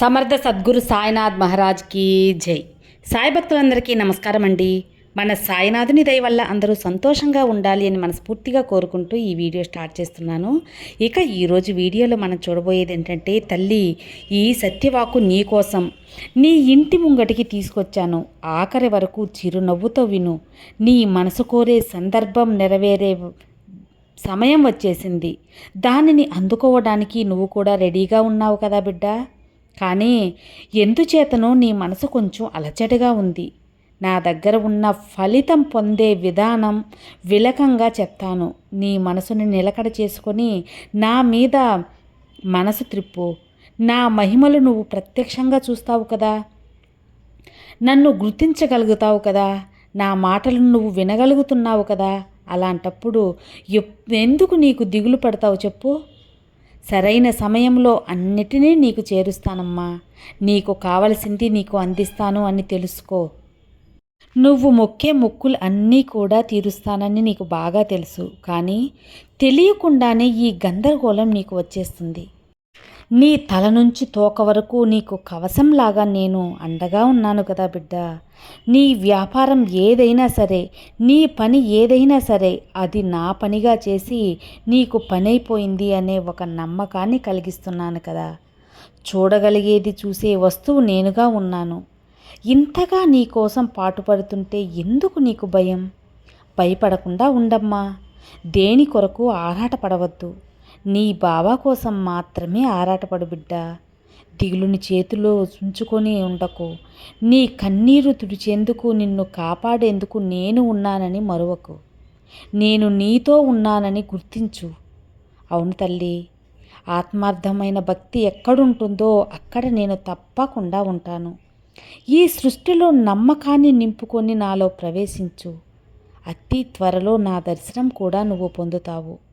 సమర్థ సద్గురు సాయినాథ్ మహారాజ్కి జై. సాయి భక్తులందరికీ నమస్కారం అండి. మన సాయినాథుని దయ వల్ల అందరూ సంతోషంగా ఉండాలి అని మనస్ఫూర్తిగా కోరుకుంటూ ఈ వీడియో స్టార్ట్ చేస్తున్నాను. ఇక ఈరోజు వీడియోలో మనం చూడబోయేది ఏంటంటే తల్లి ఈ సత్యవాకు నీ కోసం. నీ ఇంటి ముంగటికి తీసుకొచ్చాను. ఆఖరి వరకు చిరునవ్వుతో విను. నీ మనసు కోరే సందర్భం నెరవేరే సమయం వచ్చేసింది. దానిని అందుకోవడానికి నువ్వు కూడా రెడీగా ఉన్నావు కదా బిడ్డ. కానీ ఎందుచేతనో నీ మనసు కొంచెం అలచడిగా ఉంది. నా దగ్గర ఉన్న ఫలితం పొందే విధానం విలకంగా చెప్తాను. నీ మనసుని నిలకడ చేసుకొని నా మీద మనసు త్రిప్పు. నా మహిమలు నువ్వు ప్రత్యక్షంగా చూస్తావు కదా. నన్ను గుర్తించగలుగుతావు కదా. నా మాటలను నువ్వు వినగలుగుతున్నావు కదా. అలాంటప్పుడు ఎందుకు నీకు దిగులు పడతావు చెప్పు? సరైన సమయంలో అన్నిటినీ నీకు చేరుస్తానమ్మా. నీకు కావలసింది నీకు అందిస్తాను అని తెలుసుకో. నువ్వు మొక్కే మొక్కులు అన్నీ కూడా తీరుస్తానని నీకు బాగా తెలుసు. కానీ తెలియకుండానే ఈ గందరగోళం నీకు వచ్చేస్తుంది. నీ తల నుంచి తోక వరకు నీకు కవసంలాగా నేను అండగా ఉన్నాను కదా బిడ్డ. నీ వ్యాపారం ఏదైనా సరే నీ పని ఏదైనా సరే అది నా పనిగా చేసి నీకు పనైపోయింది అనే ఒక నమ్మకాన్ని కలిగిస్తున్నాను కదా. చూడగలిగేది చూసే వస్తువు నేనుగా ఉన్నాను. ఇంతగా నీ కోసం పాటుపడుతుంటే ఎందుకు నీకు భయం? భయపడకుండా ఉండమ్మా. దేని కొరకు ఆరాటపడవద్దు. నీ బావా కోసం మాత్రమే ఆరాటపడు బిడ్డ. దిగులుని చేతిలో ఉంచుకొని ఉండకు. నీ కన్నీరు తుడిచేందుకు నిన్ను కాపాడేందుకు నేను ఉన్నానని మరువకు. నేను నీతో ఉన్నానని గుర్తించు. అవును తల్లి ఆత్మార్థమైన భక్తి ఎక్కడుంటుందో అక్కడ నేను తప్పకుండా ఉంటాను. ఈ సృష్టిలో నమ్మకాన్ని నింపుకొని నాలో ప్రవేశించు. అతి త్వరలో నా దర్శనం కూడా నువ్వు పొందుతావు.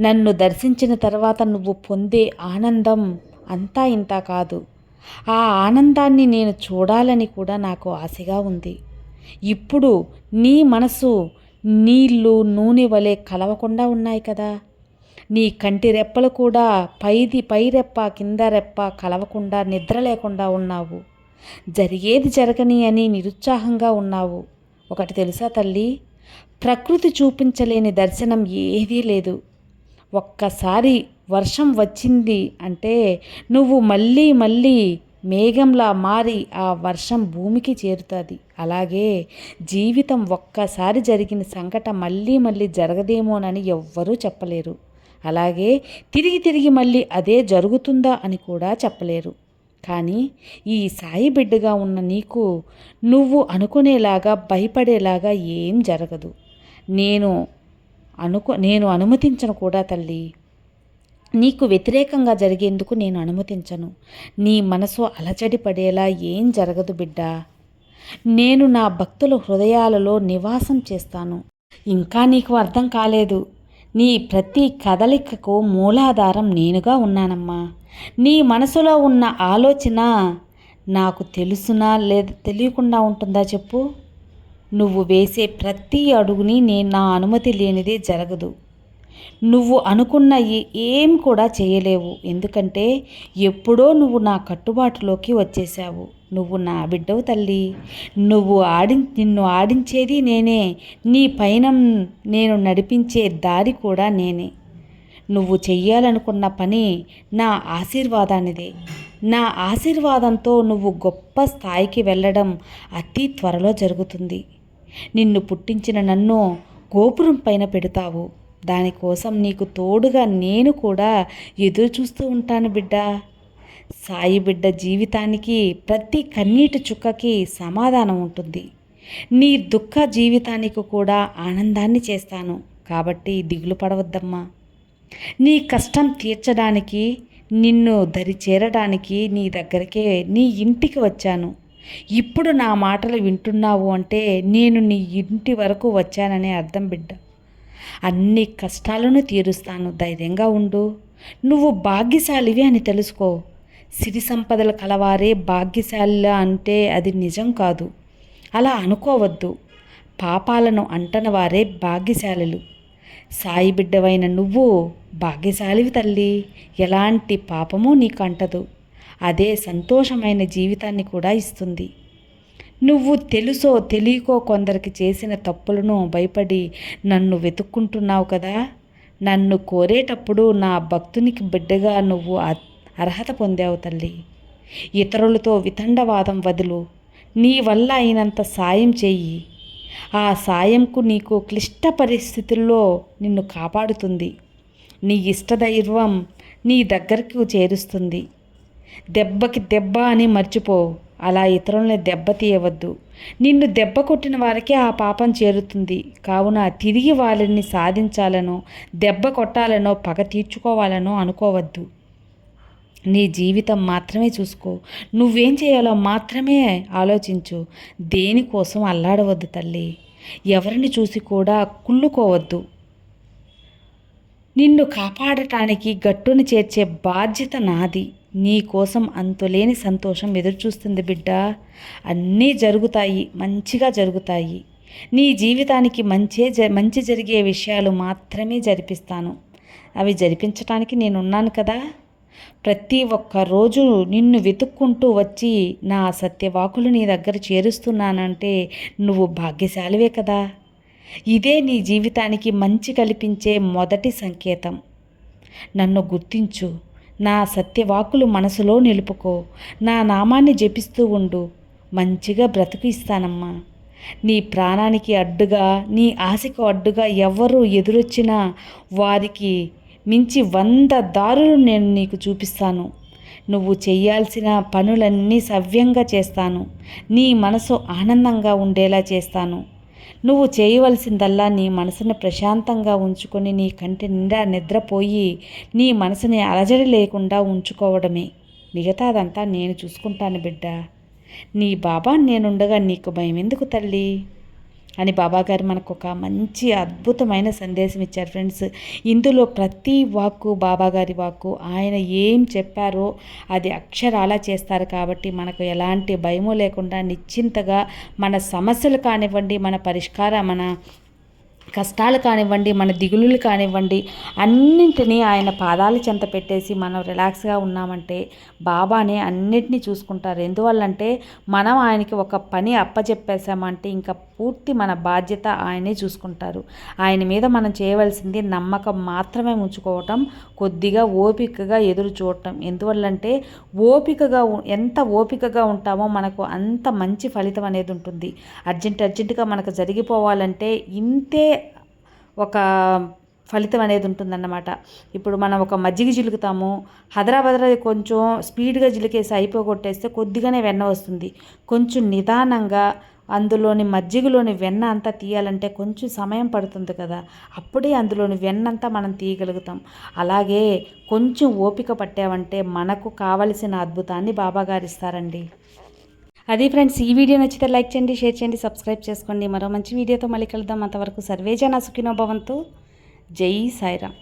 నన్ను దర్శించిన తర్వాత నువ్వు పొందే ఆనందం అంతా ఇంత కాదు. ఆ ఆనందాన్ని నేను చూడాలని కూడా నాకు ఆశగా ఉంది. ఇప్పుడు నీ మనసు నీళ్ళు నూనె వలె కలవకుండా ఉన్నాయి కదా. నీ కంటి రెప్పలు కూడా పైది పై రెప్ప కింద రెప్ప కలవకుండా నిద్ర లేకుండా ఉన్నావు. జరిగేది జరగని అని నిరుత్సాహంగా ఉన్నావు. ఒకటి తెలుసా తల్లి? ప్రకృతి చూపించలేని దర్శనం ఏదీ లేదు. ఒక్కసారి వర్షం వచ్చింది అంటే నువ్వు మళ్ళీ మళ్ళీ మేఘంలా మారి ఆ వర్షం భూమికి చేరుతుంది. అలాగే జీవితం ఒక్కసారి జరిగిన సంఘట మళ్ళీ మళ్ళీ జరగదేమోనని ఎవ్వరూ చెప్పలేరు. అలాగే తిరిగి తిరిగి మళ్ళీ అదే జరుగుతుందా అని కూడా చెప్పలేరు. కానీ ఈ సాయి బిడ్డగా ఉన్న నీకు నువ్వు అనుకునేలాగా భయపడేలాగా ఏం జరగదు. నేను అనుకో నేను అనుమతించను కూడా తల్లి. నీకు వ్యతిరేకంగా జరిగేందుకు నేను అనుమతించను. నీ మనసు అలచడి పడేలా ఏం జరగదు బిడ్డా. నేను నా భక్తుల హృదయాలలో నివాసం చేస్తాను. ఇంకా నీకు అర్థం కాలేదు. నీ ప్రతి కదలికకు మూలాధారం నేనుగా ఉన్నానమ్మా. నీ మనసులో ఉన్న ఆలోచన నాకు తెలుసునా లేదా తెలియకుండా ఉంటుందా చెప్పు? నువ్వు వేసే ప్రతి అడుగుని నేను నా అనుమతి లేనిదే జరగదు. నువ్వు అనుకున్న ఏం కూడా చేయలేవు. ఎందుకంటే ఎప్పుడో నువ్వు నా కట్టుబాటులోకి వచ్చేసావు నువ్వు నా బిడ్డవు తల్లి. నువ్వు ఆడి నిన్ను ఆడించేది నేనే. నీ పైన నేను నడిపించే దారి కూడా నేనే. నువ్వు చెయ్యాలనుకున్న పని నా ఆశీర్వాదానిదే. నా ఆశీర్వాదంతో నువ్వు గొప్ప స్థాయికి వెళ్ళడం అతి త్వరలో జరుగుతుంది. నిన్ను పుట్టించిన నన్ను గోపురం పైన పెడతావు. దానికోసం నీకు తోడుగా నేను కూడా ఎదురు చూస్తూ ఉంటాను బిడ్డ. సాయి బిడ్డ జీవితానికి ప్రతి కన్నీటి చుక్కకి సమాధానం ఉంటుంది. నీ దుఃఖ జీవితానికి కూడా ఆనందాన్ని చేస్తాను. కాబట్టి దిగులు పడవద్దమ్మా. నీ కష్టం తీర్చడానికి నిన్ను దరి చేరడానికి నీ దగ్గరికే నీ ఇంటికి వచ్చాను. ఇప్పుడు నా మాటలు వింటున్నావు అంటే నేను నీ ఇంటి వరకు వచ్చాననే అర్థం బిడ్డ. అన్ని కష్టాలను తీరుస్తాను ధైర్యంగా ఉండు. నువ్వు భాగ్యశాలివి అని తెలుసుకో. సిరి సంపదలు కలవారే భాగ్యశాలి అంటే అది నిజం కాదు. అలా అనుకోవద్దు. పాపాలను అంటనవారే భాగ్యశాలులు. సాయి బిడ్డవైన నువ్వు భాగ్యశాలివి తల్లి. ఎలాంటి పాపము నీకు అంటదు అదే సంతోషమైన జీవితాన్ని కూడా ఇస్తుంది. నువ్వు తెలుసో తెలియకో కొందరికి చేసిన తప్పులను భయపడి నన్ను వెతుక్కుంటున్నావు కదా. నన్ను కోరేటప్పుడు నా భక్తునికి బిడ్డగా నువ్వు అర్హత పొందావు తల్లి. ఇతరులతో వితండవాదం వదులు. నీ వల్ల అయినంత సాయం చెయ్యి ఆ సాయంకు నీకు క్లిష్ట పరిస్థితుల్లో నిన్ను కాపాడుతుంది. నీ ఇష్టదైర్వం నీ దగ్గరకు చేరుస్తుంది. దెబ్బకి దెబ్బ అని మర్చిపో అలా ఇతరులని దెబ్బ తీయవద్దు. నిన్ను దెబ్బ కొట్టిన వారికే ఆ పాపం చేరుతుంది. కావున తిరిగి వాళ్ళని సాధించాలనో దెబ్బ కొట్టాలనో పగ తీర్చుకోవాలనో అనుకోవద్దు. నీ జీవితం మాత్రమే చూసుకో. నువ్వేం చేయాలో మాత్రమే ఆలోచించు. దేనికోసం అల్లాడవద్దు తల్లి. ఎవరిని చూసి కూడా కుళ్ళుకోవద్దు. నిన్ను కాపాడటానికి గట్టును చేర్చే బాధ్యత నాది. నీ కోసం అంతులేని సంతోషం ఎదురుచూస్తుంది బిడ్డ. అన్నీ జరుగుతాయి మంచిగా జరుగుతాయి. నీ జీవితానికి మంచే జ మంచి జరిగే విషయాలు మాత్రమే జరిపిస్తాను. అవి జరిపించటానికి నేనున్నాను కదా. ప్రతి ఒక్క రోజు నిన్ను వెతుక్కుంటూ వచ్చి నా సత్యవాకులు నీ దగ్గర చేరుస్తున్నానంటే నువ్వు భాగ్యశాలివే కదా. ఇదే నీ జీవితానికి మంచి కల్పించే మొదటి సంకేతం. నన్ను గుర్తించు నా సత్యవాకులు మనసులో నిలుపుకో నా నామాన్ని జపిస్తూ ఉండు మంచిగా బ్రతుకు ఇస్తానమ్మా. నీ ప్రాణానికి అడ్డుగా నీ ఆశకు అడ్డుగా ఎవరు ఎదురొచ్చినా వారికి మించి వంద దారులు నేను నీకు చూపిస్తాను. నువ్వు చేయాల్సిన పనులన్నీ సవ్యంగా చేస్తాను. నీ మనసు ఆనందంగా ఉండేలా చేస్తాను. నువ్వు చేయవలసిందల్లా నీ మనసుని ప్రశాంతంగా ఉంచుకొని నీ కంటి నిండా నిద్రపోయి నీ మనసుని అలజడి లేకుండా ఉంచుకోవడమే. మిగతాదంతా నేను చూసుకుంటాను బిడ్డ. నీ బాబా నేనుండగా నీకు భయం ఎందుకు తల్లి? అని బాబాగారు మనకు ఒక మంచి అద్భుతమైన సందేశం ఇచ్చారు ఫ్రెండ్స్. ఇందులో ప్రతి వాక్కు బాబాగారి వాక్కు ఆయన ఏం చెప్పారో అది అక్షరాలా చేస్తారు కాబట్టి మనకు ఎలాంటి భయము లేకుండా నిశ్చింతగా మన సమస్యలు కానివ్వండి మన పరిష్కార మన కష్టాలు కానివ్వండి మన దిగులులు కానివ్వండి అన్నింటినీ ఆయన పాదాల చెంత పెట్టేసి మనం రిలాక్స్గా ఉన్నామంటే బాబానే అన్నిటినీ చూసుకుంటారు. ఎందువల్లంటే మనం ఆయనకి ఒక పని అప్పచెప్పేసామంటే ఇంకా పూర్తి మన బాధ్యత ఆయనే చూసుకుంటారు. ఆయన మీద మనం చేయవలసింది నమ్మకం మాత్రమే ఉంచుకోవటం కొద్దిగా ఓపికగా ఎదురు చూడటం. ఎందువల్లంటే ఓపికగా ఎంత ఓపికగా ఉంటామో మనకు అంత మంచి ఫలితం అనేది ఉంటుంది. అర్జెంట్ అర్జెంటుగా మనకు జరిగిపోవాలంటే ఇంతే ఒక ఫలితం అనేది ఉంటుందన్నమాట. ఇప్పుడు మనం ఒక మజ్జిగ జిలుకుతాము హదరాబద్ర కొంచెం స్పీడ్గా జిలికేసి అయిపోగొట్టేస్తే కొద్దిగానే వెన్న వస్తుంది. కొంచెం నిదానంగా అందులోని మజ్జిగలోని వెన్న అంతా తీయాలంటే కొంచెం సమయం పడుతుంది కదా. అప్పుడే అందులోని వెన్న అంతా మనం తీయగలుగుతాం. అలాగే కొంచెం ఓపిక పట్టామంటే మనకు కావలసిన అద్భుతాన్ని బాబాగారు ఇస్తారండి. అది ఫ్రెండ్స్ ఈ వీడియో నచ్చితే లైక్ చేయండి షేర్ చేయండి సబ్స్క్రైబ్ చేసుకోండి. మరో మంచి వీడియోతో మళ్ళీ కలుద్దాం. అంతవరకు సర్వేజన సుఖినోభవంతో జై సాయిరామ్.